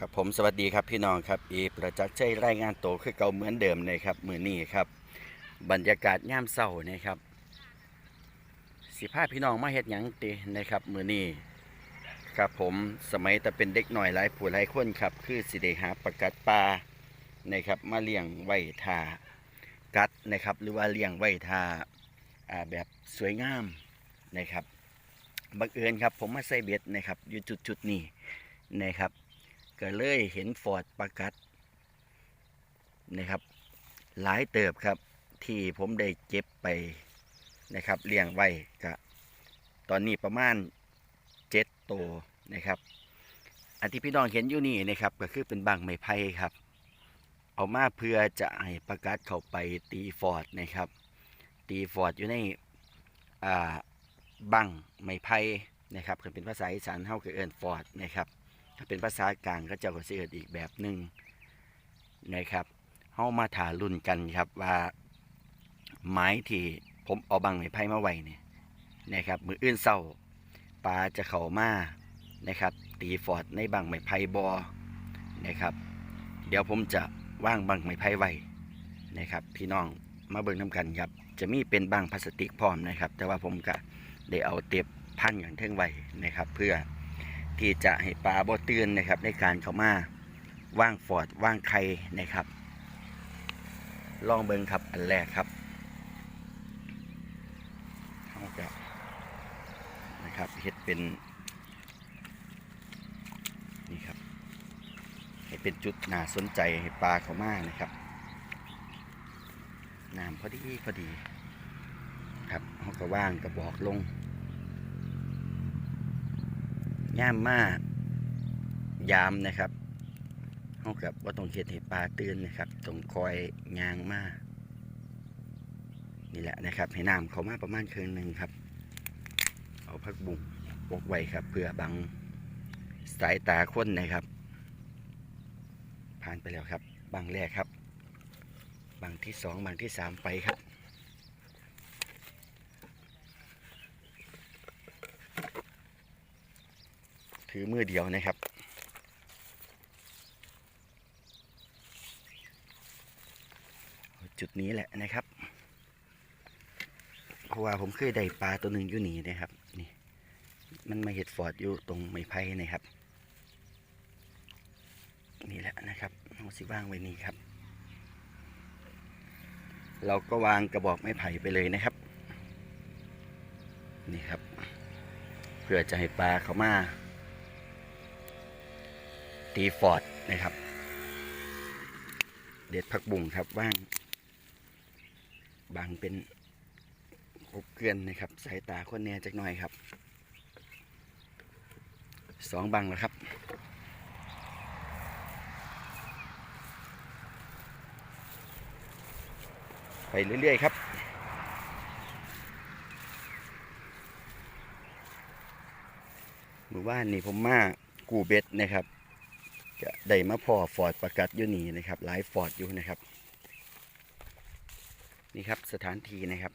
ครับผมสวัสดีครับพี่น้องครับอีประจักษ์ใจรายงานโตคือเก่าเหมือนเดิมเลยครับมือนี้ครับ บรรยากาศย่ามเศร้านะครับสิพาพี่น้องมาเฮ็ดหยังตินะครับมือนี้ครับผมสมัยแต่เป็นเด็กหน่อยหลายผู้หลายคนครับ คือสิได้หาประกัดปลานะครับมาเลี้ยงไว้ทากัดนะครับ หรือว่าเลี้ยงไว้ทาแบบสวยงามนะครับบังเอิญครับผมมาใส่เบ็ดนะครับอยู่จุดๆนี้นะครับ ก็เลยเห็นฟอร์ดประกัดนะครับ หลายเติบครับที่ผมได้เก็บไปนะครับเลี้ยงไว้ก็ตอนนี้ประมาณเจ็ดตัวนะครับอันที่พี่น้องเห็นอยู่นี่นะครับก็คือเป็นบางไม้ไผ่ครับ เอามาเพื่อจะให้ประกัดเข้าไปตีฟอร์ดนะครับ ตีฟอร์ดอยู่ในบังไม้ไผ่นะครับเป็นภาษาอีสานเฮาก็เอิ้นฟอร์ดนะครับ เป็นภาษากลางก็จะก็สิเอิ้นอีกแบบหนึ่งนะครับเฮามาถารุ่นกันครับว่าไม้ที่ผมเอาบังไม้ไผ่มาไว้เนี่ยนะครับมืออื่นเศร้าปลาจะเข้ามานะครับ ตีฟอร์ดในบังไม้ไผ่บอนะครับ เดี๋ยวผมจะว่างบังไม้ไผ่ไว้นะครับ พี่น้องมาเบิ่งน้กันครับ จะมีเป็นบังพลาสติกพร้อมนะครับ แต่ว่าผมก็ได้เอาเต็บพันอย่างเท่งไว้นะครับ เพื่อ ที่จะให้ปลาบ่ตื่นนะครับ ในการเข้ามาว่างฟอร์ดว่างไข่นะครับ ลองเบิ่งครับอันแรกครับเขาจะนะครับเฮ็ดเป็นนี่ครับให้เป็นจุดน่าสนใจให้ปลาเข้ามานะครับน้ำพอดีพอดี ครับเขาก็ว่างกระบอกลง ย่ามมายามนะครับเขากับว่าต้องเขียดให้ปลาตื่นนะครับต้องคอยยางมานี่แหละนะครับให้น้ำเขามาประมาณครึ่งหนึ่งครับ เอาพักบุ้งปกไว้ครับ เพื่อบังสายตาคนนะครับ ผ่านไปแล้วครับบางแรกครับบางที่สองบางที่สามไปครับ ถือมือเดียวนะครับจุดนี้แหละนะครับ เพราะว่าผมเคยได้ปลาตัวหนึ่งอยู่นี่นะครับ นี่ มันมาเห็ดฟอร์ดอยู่ตรงไม้ไผ่นะครับ นี่แหละนะครับเอาสิว่างไว้นี่ครับ เราก็วางกระบอกไม้ไผ่ไปเลยนะครับ นี่ครับ เพื่อจะให้ปลาเขามา ตีฟอร์ดนะครับ เด็ดผักบุ้งครับว่าง บางเป็นกบเกลือนนะครับ สายตาคนแน่จักหน่อยครับสองบังแล้วครับไปเรื่อย ๆ ครับ หมู่บ้านนี่ผมมากูเบ็ดนะครับ ก็ได้มาพอฟอร์ดประกัดอยู่นี่นะครับหลายฟอร์ดอยู่นะครับ นี่ครับสถานที่นะครับ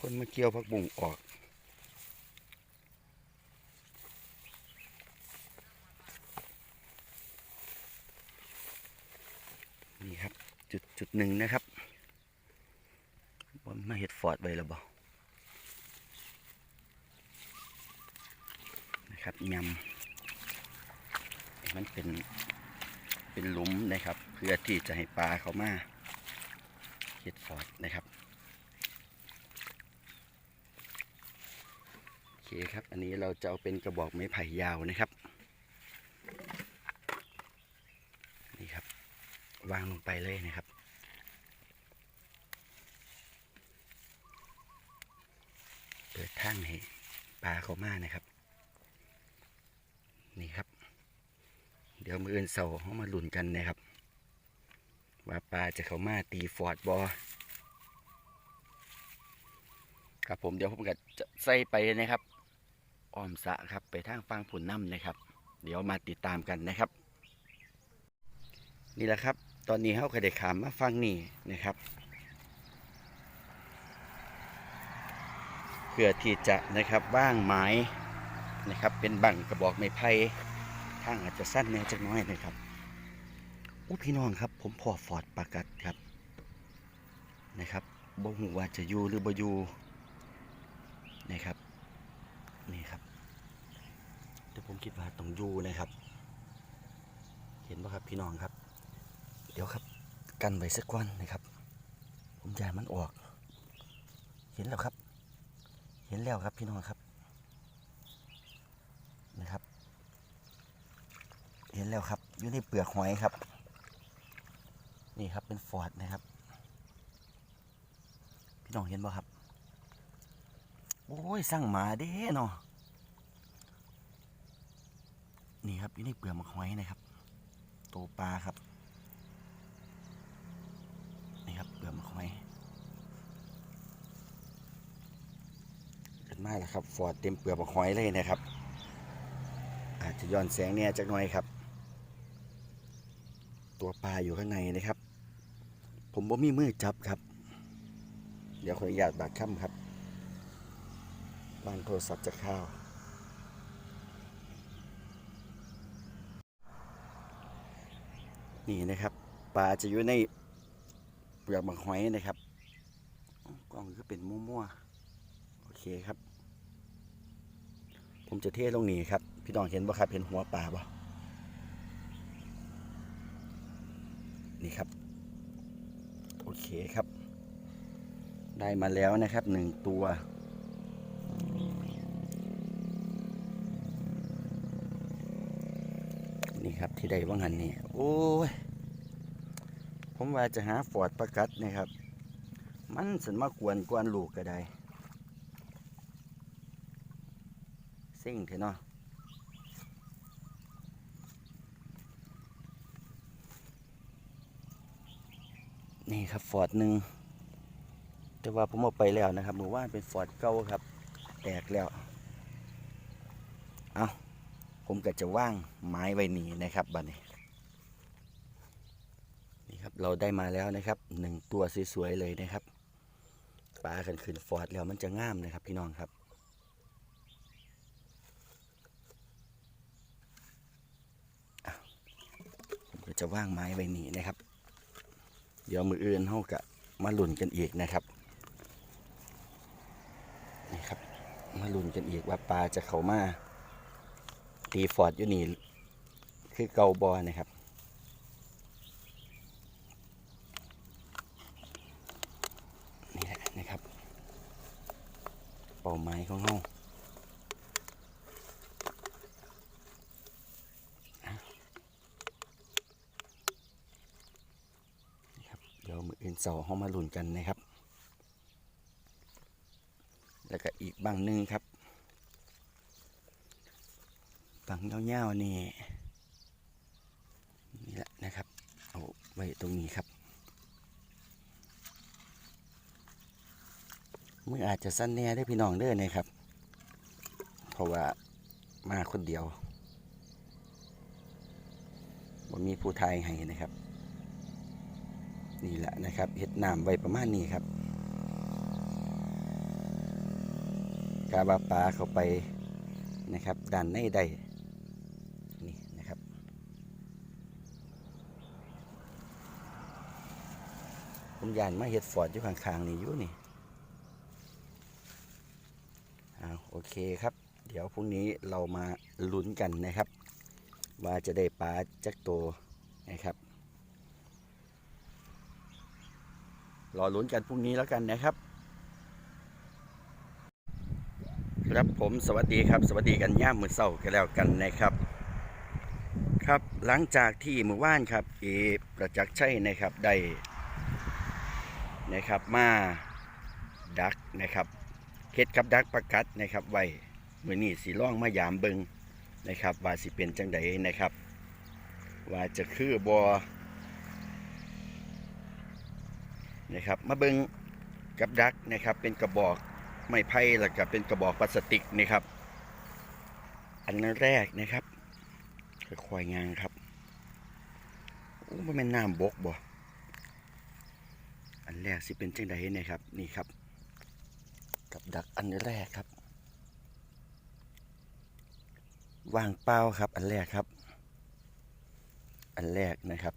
คนมาเกี่ยวพักบุ่งออกนี่ครับจุดจุดหนึ่งนะครับว่ามาเห็ดฟอร์ดไว้แล้วบ่ นะครับ ยำมันเป็นเป็นหลุมนะครับ เพื่อที่จะให้ปลาเขามาเห็ดฟอดนะครับโอเคครับ อันนี้เราจะเอาเป็นกระบอกไม้ไผ่ยาวนะครับนี่ครับ วางลงไปเลยนะครับเปิดทางให้ปลาเขามานะครับ นี่ครับ เดี๋ยวมืออื่นเสาเขามาลุ้นกันนะครับ ว่าปลาจะเข้ามาตีฟอร์ดบอครับผมเดี๋ยวผมก็จะใส่ไปนะครับอ้อมสะครับไปทางฟังผุนน้ำนะครับ เดี๋ยวมาติดตามกันนะครับ นี่แหละครับ ตอนนี้เขาก็ได้ขามมาฟังนี่นะครับ เพื่อที่จะนะครับว่างไม้ นะครับ เป็นบังกระบอกไม้ไผ่ทางอาจจะสั้นแน่จักน้อยนะครับโอ้พี่น้องครับ ผมพอฟอร์ดปากัดครับนะครับบ่ฮู้ว่าจะอยู่หรือบ่อยู่นะครับนี่ครับแต่ผมคิดว่าต้องอยู่นะครับ เห็นป่ะครับพี่น้องครับ เดี๋ยวครับกันไว้สักวันนะครับ ผมยายมันออก เห็นแล้วครับ เห็นแล้วครับพี่น้องครับ เห็นแล้วครับ อยู่ในเปลือกหอยครับ นี่ครับเป็นฟอดนะครับ พี่น้องเห็นป่ครับ โอ้ยสั่งหมาเด้เนาะนี่ครับอยู่ในเปลือกหอยนะครับ โตปลาครับ นี่ครับเปลือกหอยเกิดมากแล้วครับ ฟอดเต็มเปลือกหมกหอยเลยนะครับ อาจจะย้อนแสงเนี่ยจักหน่อยครับ ตัวปลาอยู่ข้างในนะครับ ผมบ่มีมือจับครับ เดี๋ยวขออนุญาตบาดค่ำครับบางโทรศัพท์จะเข้านี่นะครับปลาจะอยู่ในเปลือกหมักหอยนะครับกล้องก็เป็นมั่วๆโอเคครับ ผมจะเทลงนี้ครับ พี่น้องเห็นบ่ครับเห็นหัวปลาบ่ นี่ครับ โอเคครับ ได้มาแล้วนะครับหนึ่งตัวนี่ครับที่ได้ว่างหันนี่โอ้ยผมว่าจะหาฟอดประกัดนะครับ มันสันมากวนกวนลูกก็ได้เซ็งเถอะเนาะ นี่ครับฟอร์ดหนึ่งแต่ว่าผมเอาไปแล้วนะครับหมู่ว่านเป็นฟอร์ดเก่าครับ แตกแล้วเอาผมก็จะว่างไม้ไว้นี่นะครับบัดนี้นี่ครับเราได้มาแล้วนะครับหนึ่งตัวสวยๆเลยนะครับปลากันขึ้นฟอร์ดแล้วมันจะง่ามนะครับ พี่น้องครับผมก็จะว่างไม้ไว้นี่นะครับ เดี๋ยวมืออื่นเขากะมาหลุนกันอีกนะครับนี่ครับ มาหลุนกันอีกว่าปลาจะเข้ามาตีฟอร์ดอยู่นี่คือเกาบอนะครับนี่แหละนะครับ เป่าไม้ของเฮาอะนี่ครับ เดี๋ยวมืออื่นเสาเฮามาลุ้นกันนะครับ แล้วก็อีกบางนึงครับบางเงาๆนี่นี่แหละนะครับ เอาไว้ตรงนี้ครับมืออาจจะสั้นแน่ได้พี่น้องเด้อนะครับ เพราะว่ามาคนเดียวว่มีผู้ไทยให้นะครับ นี่แหละนะครับเห็ดน้ำไว้ประมาณนี้ครับกาบาปลาเข้าไปนะครับด้านในใดนี่นะครับ ผมยานมาเห็ดฟอดอยู่ข้างๆนี่อยู่นี่อ้าวโอเคครับ เดี๋ยวพรุ่งนี้เรามาลุ้นกันนะครับ ว่าจะได้ปลาจักโตวนะครับ รอลุ้นกันพรุ่งนี้แล้วกันนะครับ ครับผมสวัสดีครับ สวัสดีกันย่ามมือเศร้ากันแล้วกันนะครับ ครับหลังจากที่หมือว่านครับเอประจักษ์ชัยนะครับได้นะครับมาดักนะครับเฮ็ดกับดักประกัดนะครับไว้มือนี้สีล่องมายามเบิงนะครับว่าสิเป็นจังใดนะครับ ว่าจะคือบอ นะครับมาเบิงกับดักนะครับ เป็นกระบอกไม้ไผ่แล้วก็เป็นกระบอกพลาสติกนี่ครับ อันแรกนะครับค่อยๆงางครับโอ้มันเป็นน้ำบกบ่อันแรกสิเป็นจังใดนะครับ นี่ครับ กับดักอันแรกครับว่างเปล่าครับ อันแรกครับ อันแรกนะครับ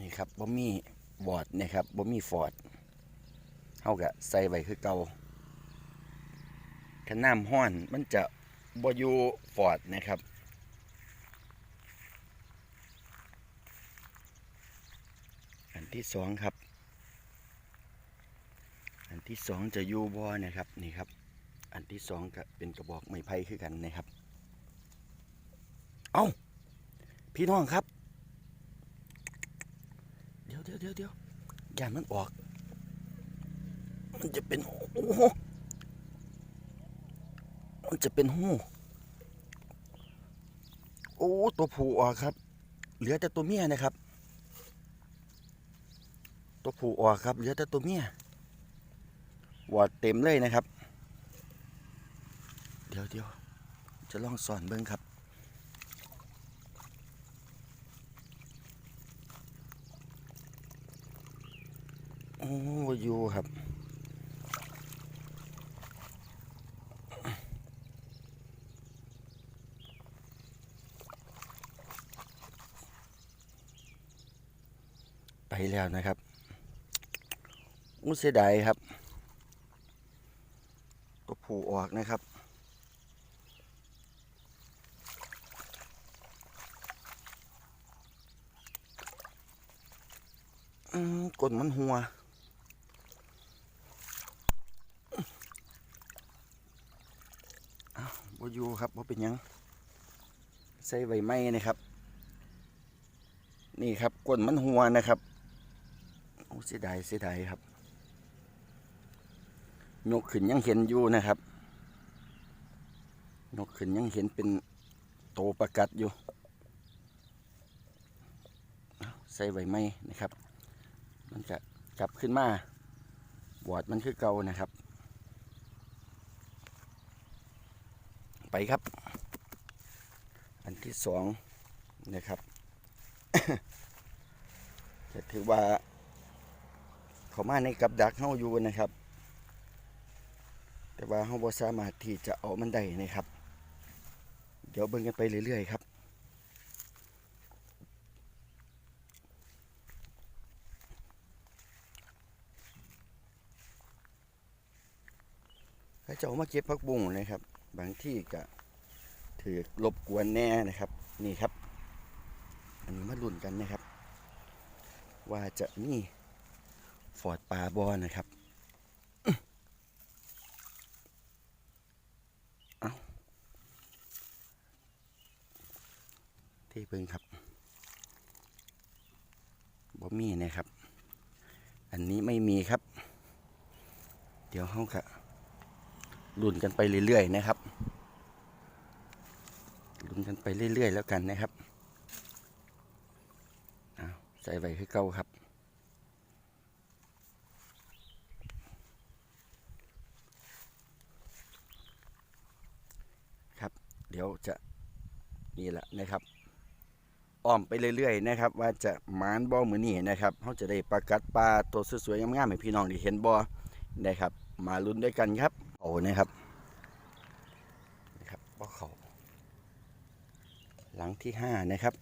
นี่ครับบ่มี บอร์ดนะครับบ่มีฟอร์ดเฮากะใส่ไว้คือเก่าถ้าน้ำห้อนมันจะบ่อยู่ฟอร์ดนะครับ อันที่สองครับ อันที่สองจะอยู่บ่นะครับนี่ครับ อันที่สองก็เป็นกระบอกไม้ไผ่คือกันนะครับ เอาพี่น้องครับ เดี๋ยวยวเดี๋ยวเดี๋ยวอย่ามันออก มันจะเป็นโอ้โหมันจะเป็นหูโอ้ตัวผู้ออกครับ เหลือแต่ตัวเมียนะครับ ตัวผู้ออกครับเหลือแต่ตัวเมียวอดเต็มเลยนะครับ เดี๋ยวเดี๋ยวจะลองสอนเบิ้งครับ อ้อยู่ครับไปแล้วนะครับอู้เสียดายครับตัวผูออกนะครับอืมกดมันหัว อ้าวบ่ อยู่ครับบ่เป็นยังใส่ใบไม้นะครับ นี่ครับก้นมันหัวนะครับโอ้เสียดายเสียดายครับยกขึ้นยังเห็นอยู่นะครับยกขึ้นยังเห็นเป็นโตประกัดอยู่ใส่ใบไม้นะครับ มันจะกลับขึ้นมาบอดมันคือเก่านะครับ ไปครับ อันที่สองนะครับ จะถือว่า เขามาในกับดักเฮาอยู่นะครับ แต่ว่าเฮาบ่สามารถที่จะเอามันได้นะครับ เดี๋ยวเบิ่งกันไปเรื่อยๆครับเขาจะเอามาเก็บผักบุ้งนะครับ บางที่ก็ถือรบกวนแน่นะครับ นี่ครับ อันนี้มาลุ้นกันนะครับ ว่าจะมีฟอร์ดปลาบอนะครับเอาที่เพิ่งครับบ่มีนะครับ อันนี้ไม่มีครับ เดี๋ยวเขากะ ลุ้นกันไปเรื่อยๆนะครับลุ้นกันไปเรื่อยๆแล้วกันนะครับอ้าใส่ไว้คือเก่าครับครับ เดี๋ยวจะนี่แหละนะครับอ้อมไปเรื่อยๆนะครับ ว่าจะหมานบ่อมือนี่นะครับเขาจะได้ประกัดปลาตัวสวยๆงามๆให้พี่น้องได้เห็นบ่อนะครับ มาลุ้นด้วยกันครับ โอ้นะครับนะครับบ่อเขาหลังที่ห้านะครับ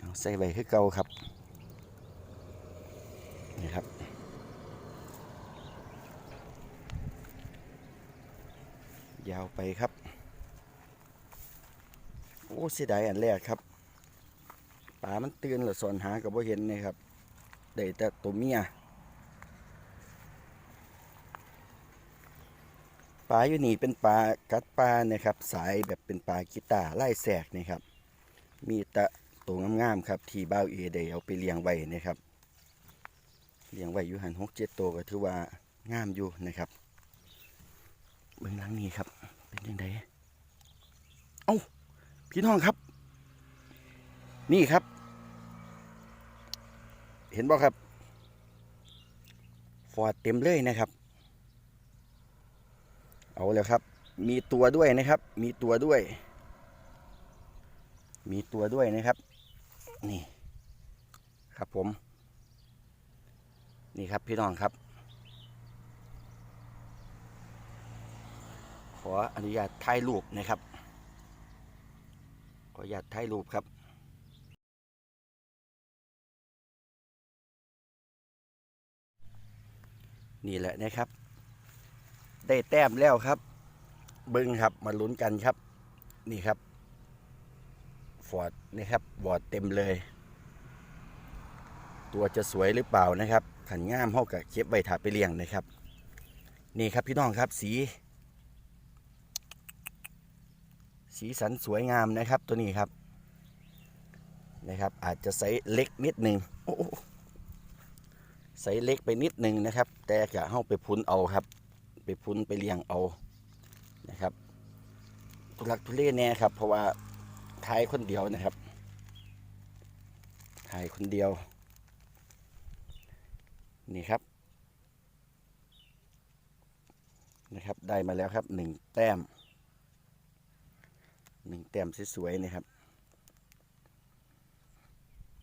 เอาใส่ใบคือเก่าครับนี่ครับยาวไปครับ โอ้เสียดายอันแรกครับปลามันตื่นหรือสอนหากับว่าเห็นนะครับได้แต่ตัวเมีย ปลาอยู่นี่เป็นปลากัดปลานะครับ สายแบบเป็นปลากีตาไล่แสกนะครับ มีตะตัวงามๆครับ ที่บ้าเอได้เอาไปเลี้ยงไว้นะครับเลี้ยงไว้อยู่หันหกเจ็ดตัวก็ถือว่างามอยู่นะครับเบื้องหลังนี้ครับ เป็นยังไงเอ้าพี่น้องครับ นี่ครับ เห็นบ่ครับ ฟอดเต็มเลยนะครับ เอาแล้วครับ มีตัวด้วยนะครับ มีตัวด้วย มีตัวด้วยนะครับ นี่ ครับผม นี่ครับพี่น้องครับ ขออนุญาตถ่ายรูปนะครับ ขออนุญาตถ่ายรูปครับนี่แหละนะครับ ได้แต้มแล้วครับ เบิ้งครับมาลุ้นกันครับ นี่ครับฟอร์ดนี่ครับบอร์ดเต็มเลย ตัวจะสวยหรือเปล่านะครับ ขันง่ามเท่ากับเก็บใบถาไปเลี้ยงนะครับ นี่ครับพี่น้องครับสี สีสันสวยงามนะครับตัวนี้ครับนะครับ อาจจะใส่เล็กนิดหนึ่งโอ้ใส่เล็กไปนิดหนึ่งนะครับ แต่กะเข้าไปพุนเอาครับ ไปพุนไปเลี้ยงเอานะครับ ทุลักทุเลแน่ครับ เพราะว่าถ่ายคนเดียวนะครับถ่ายคนเดียว นี่ครับ นะครับได้มาแล้วครับหนึ่งแต้มหนึ่งแต้มสวยๆนะครับ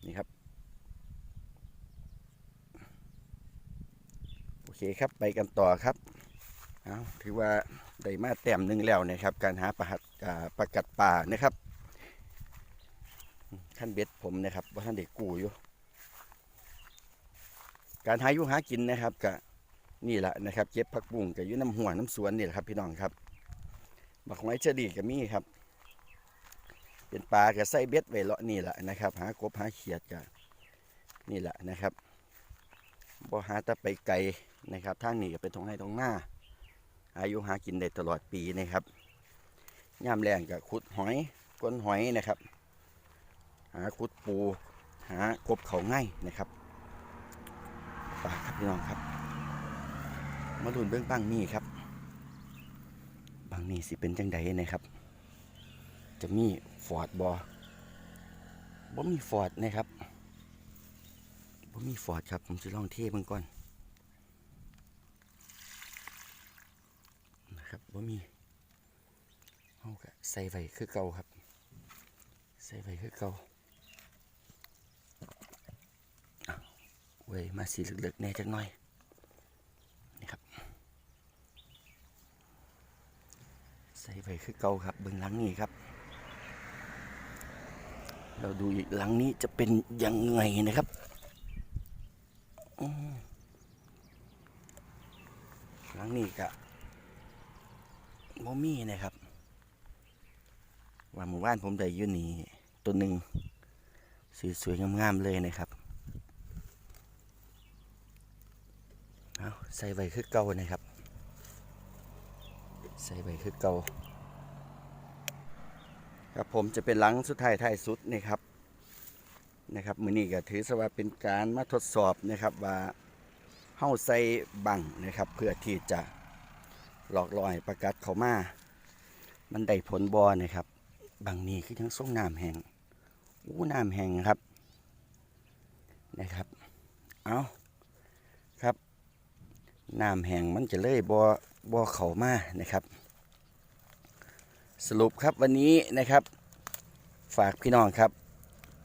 นี่ครับโอเคครับ ไปกันต่อครับ เอาถือว่าได้มาแต้มหนึ่งแล้วนะครับ การหาประหัดประกัดป่านะครับท่านเบ็ดผมนะครับว่าท่านเด็กกูอยู่ การหาอยู่หากินนะครับกะนี่แหละนะครับเก็บผักบุ้งกับยู่น้ำหัวน้ำสวนนี่แหละครับ พี่น้องครับบักไม้เจดีกับมี่ครับ เป็นปลากับไส้เบ็ดไว้เลาะนี่แหละนะครับ หากบหาเขียดกับนี่แหละนะครับบ่หาตะไปไกลนะครับทางนี้ก็เป็นทงให้ทงหน้า อายุหากินได้ตลอดปีนะครับย่ามแรงกับขุดหอยก้นหอยนะครับ หาขุดปู หากบเขาง่ายนะครับปลาครับพี่น้องครับ มาลุนเบื้องบังนี่ครับบังนี่สิเป็นจังใดนะครับ จะมีฟอร์ดบอบ่มีฟอร์ดนะครับบ่มีฟอร์ดครับผมจะลองเทเบิ่งก่อนนะ ครับบ่มีเอากะใส่ไว้คือเก่าครับ ใส่ไว้คือเก่าเว้ยมาสีเหลึกๆแน่จังหน่อยนี่ครับ ใส่ไปคือเก่าครับเบื้องหลังนี้ครับ เราดูอีกหลังนี้จะเป็นยังไงนะครับหลังนี้กะ โมมี่นะครับ ว่าหมู่บ้านผมได้อยู่นี่ตัวหนึ่งสวยๆงามๆเลยนะครับเอาใส่ใบคือเก่านะครับ ใส่ใบคือเก่าครับผมจะเป็นหลังสุดท้ายท้ายสุดนี่ครับนะครับมือนี้ก็ถือสว่าเป็นการมาทดสอบนะครับว่าเฮ้าใส่บังนะครับ เพื่อที่จะ หลอกลอยประกัดเขามา มันได้ผลบอนะครับบังนี้คือทั้งส่งน้ำแห้งอู้น้ำแห้งครับนะครับ เอาครับน้ำแห้งมันจะเลยบ่บ่เขามานะครับ สรุปครับวันนี้นะครับ ฝากพี่น้องครับ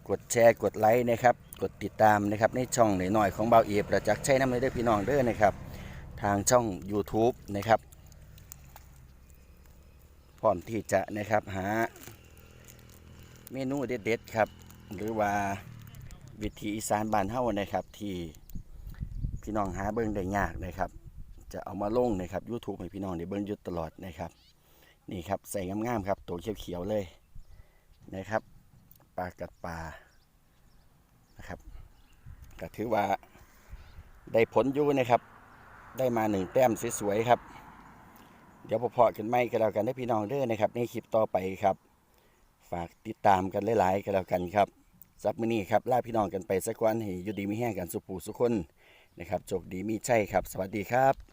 กดแชร์กดไลค์นะครับ กดติดตามนะครับในช่องหน่อยๆของเบาเอประจักษ์ใช้น้ำเลยเด้อพี่น้องเด้อนะครับ ทางช่อง YouTube นะครับ พร้อมที่จะนะครับหาเมนูเด็ดๆครับ หรือว่าวิธีอีสานบ้านเฮานะครับ ที่พี่น้องหาเบิ้งได้ยากนะครับ จะเอามาลงนะครับ YouTube ให้พี่น้องได้เบิ้งยุดตลอดนะครับ นี่ครับใส่งามๆครับ ตัวเขียวๆเลยนะครับปลากัดปลานะครับก็ถือว่าได้ผลอยู่นะครับ ได้มาหนึ่งแต้มสวยๆครับ เดี๋ยวพอๆกันไม่ก็แล้วกันได้พี่น้องเด้อนะครับ ในคลิปต่อไปครับ ฝากติดตามกันหลายๆก็แล้วกันครับซับมือนี้ครับลาพี่น้องกันไปสักวันให้อยู่ดีมีแห้งกันสุขูสุขคนนะครับโชคดีมีใช่ครับ สวัสดีครับ